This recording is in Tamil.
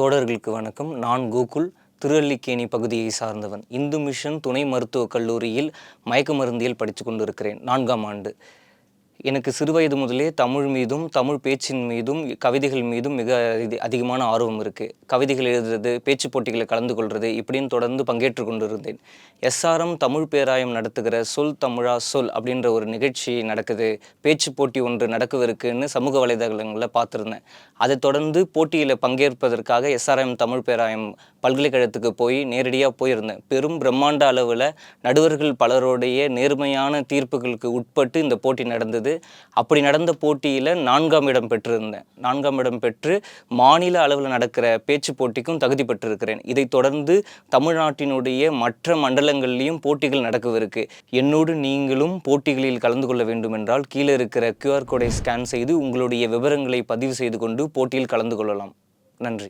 தோழர்களுக்கு வணக்கம். நான் கோகுல் திருவல்லிக்கேணி பகுதியை சார்ந்தவன். இந்து மிஷன் துணை மருத்துவக் கல்லூரியில் மயக்க மருந்தியல் படித்து கொண்டிருக்கிறேன். நான்காம் ஆண்டு. எனக்கு சிறுவயது முதலே தமிழ் மீதும் தமிழ் பேச்சின் மீதும் கவிதைகள் மீதும் மிக இது அதிகமான ஆர்வம் இருக்குது கவிதைகள் எழுதுறது பேச்சு போட்டிகளை கலந்து கொள்வது இப்படின்னு தொடர்ந்து பங்கேற்று கொண்டிருந்தேன். எஸ்ஆர்எம் தமிழ் பேராயம் நடத்துகிற சொல் தமிழா சொல் அப்படின்ற ஒரு நிகழ்ச்சி நடக்குது. பேச்சு போட்டி ஒன்று நடக்கவிருக்குன்னு சமூக வலைதளங்களில் பார்த்துருந்தேன். அதை தொடர்ந்து போட்டியில் பங்கேற்பதற்காக எஸ்ஆர்எம் தமிழ் பேராயம் பல்கலைக்கழகத்துக்கு போய் நேரடியாக போயிருந்தேன். பெரும் பிரம்மாண்ட அளவில் நடுவர்கள் பலருடைய நேர்மையான தீர்ப்புகளுக்கு உட்பட்டு இந்த போட்டி நடந்தது. அப்படி நடந்த போட்டியில் நான்காம் இடம் பெற்றிருந்தேன். நான்காம் இடம் பெற்று மாநில அளவில் நடக்கிற பேச்சு போட்டிக்கும் தகுதி பெற்றிருக்கிறேன். இதைத் தொடர்ந்து தமிழ்நாட்டினுடைய மற்ற மண்டலங்கள்லேயும் போட்டிகள் நடக்கவிருக்கு. என்னோடு நீங்களும் போட்டிகளில் கலந்து கொள்ள வேண்டும் என்றால் கீழே இருக்கிற கியூஆர் கோடை ஸ்கேன் செய்து உங்களுடைய விவரங்களை பதிவு செய்து கொண்டு போட்டியில் கலந்து கொள்ளலாம். நன்றி.